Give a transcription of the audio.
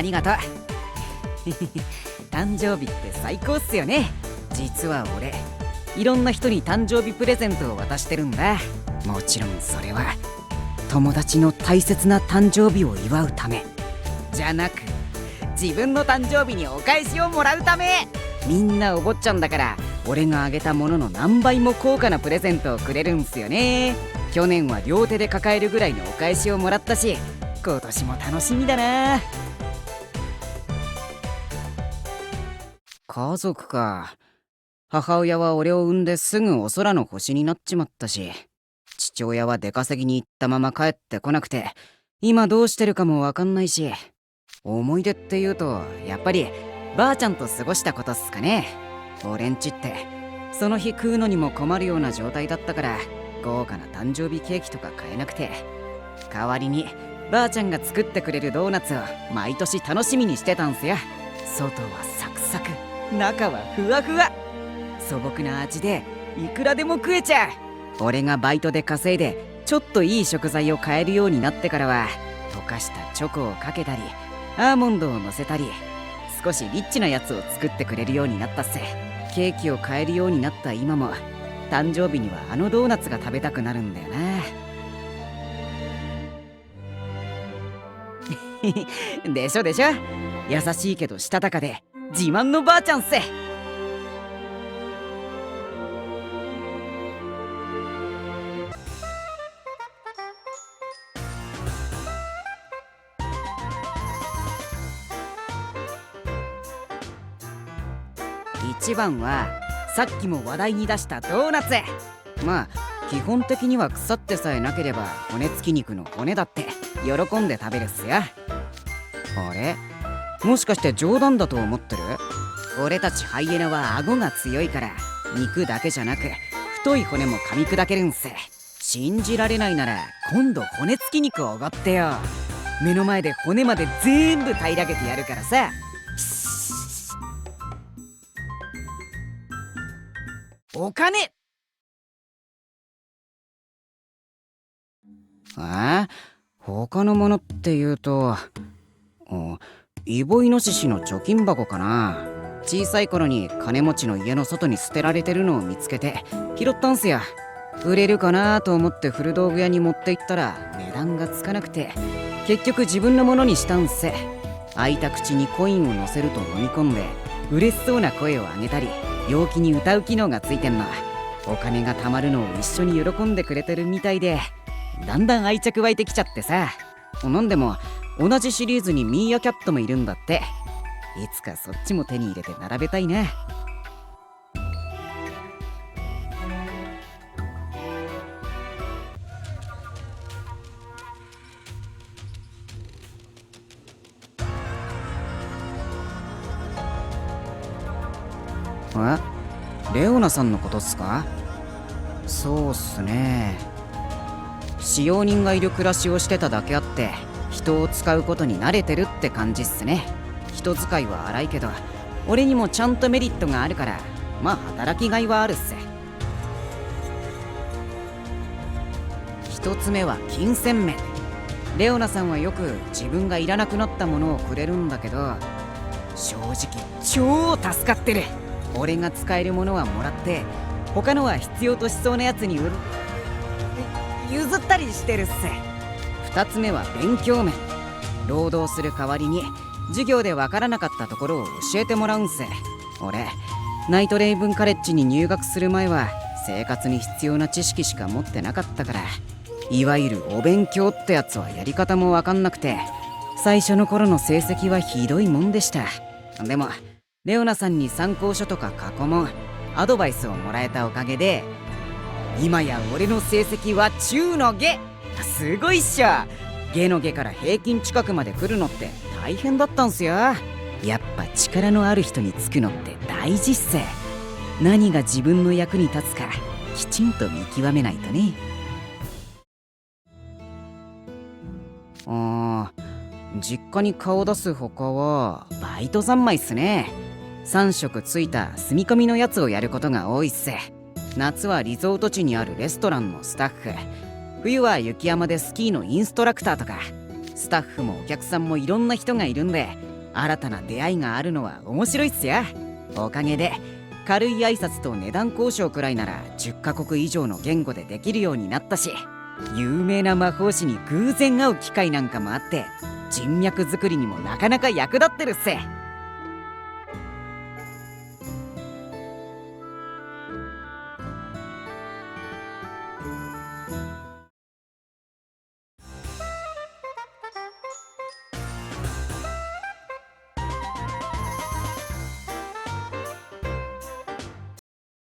ありがとう。誕生日って最高っすよね。実は俺いろんな人に誕生日プレゼントを渡してるんだ。もちろんそれは友達の大切な誕生日を祝うため。じゃなく自分の誕生日にお返しをもらうため。みんなお坊ちゃんだから俺があげたものの何倍も高価なプレゼントをくれるんすよね。去年は両手で抱えるぐらいのお返しをもらったし今年も楽しみだな。家族か。母親は俺を産んですぐお空の星になっちまったし父親は出稼ぎに行ったまま帰ってこなくて今どうしてるかもわかんないし思い出って言うとやっぱりばあちゃんと過ごしたことっすかね。俺んちってその日食うのにも困るような状態だったから豪華な誕生日ケーキとか買えなくて代わりにばあちゃんが作ってくれるドーナツを毎年楽しみにしてたんすよ。外はサクサク中はふわふわ。素朴な味でいくらでも食えちゃう。俺がバイトで稼いでちょっといい食材を買えるようになってからは溶かしたチョコをかけたりアーモンドを乗せたり少しリッチなやつを作ってくれるようになったっせ。ケーキを買えるようになった今も誕生日にはあのドーナツが食べたくなるんだよな。でしょでしょ。優しいけどしたたかで自慢のばあちゃんっせ。一番はさっきも話題に出したドーナツまあ基本的には腐ってさえなければ骨付き肉の骨だって喜んで食べるっすよ。あれ？もしかして冗談だと思ってる？俺たちハイエナは顎が強いから肉だけじゃなく太い骨も噛み砕けるんす。信じられないなら今度骨付き肉をおごってよ。目の前で骨まで全部平らげてやるからさ。お金。あ他のものっていうとおイボイノシシの貯金箱かな。小さい頃に金持ちの家の外に捨てられてるのを見つけて拾ったんすよ。売れるかなと思って古道具屋に持って行ったら値段がつかなくて結局自分のものにしたんす開いた口にコインを乗せると飲み込んで嬉しそうな声を上げたり陽気に歌う機能がついてんの。お金が貯まるのを一緒に喜んでくれてるみたいでだんだん愛着湧いてきちゃってさ。なんでも同じシリーズにミーアキャットもいるんだって。いつかそっちも手に入れて並べたいなえレオナさんのことっすか？そうっすね。使用人がいる暮らしをしてただけあって人を使うことに慣れてるって感じっすね。人使いは荒いけど俺にもちゃんとメリットがあるからまあ働きがいはあるっす一つ目は金銭面。レオナさんはよく自分がいらなくなったものをくれるんだけど正直超助かってる。俺が使えるものはもらって他のは必要としそうなやつに売る。譲ったりしてるっす2つ目は勉強面。労働する代わりに授業でわからなかったところを教えてもらうんす俺ナイトレイブンカレッジに入学する前は生活に必要な知識しか持ってなかったからいわゆるお勉強ってやつはやり方もわかんなくて最初の頃の成績はひどいもんでした。でもレオナさんに参考書とか過去問アドバイスをもらえたおかげで今や俺の成績は中の下。すごいっしょ。下の下から平均近くまで来るのって大変だったんすよ。やっぱ力のある人につくのって大事っす何が自分の役に立つかきちんと見極めないとね。あー実家に顔出す他はバイト三昧っすね。3食ついた住み込みのやつをやることが多いっす夏はリゾート地にあるレストランのスタッフ。冬は雪山でスキーのインストラクターとか。スタッフもお客さんもいろんな人がいるんで新たな出会いがあるのは面白いっすよおかげで軽い挨拶と値段交渉くらいなら10カ国以上の言語でできるようになったし有名な魔法師に偶然会う機会なんかもあって人脈作りにもなかなか役立ってるっす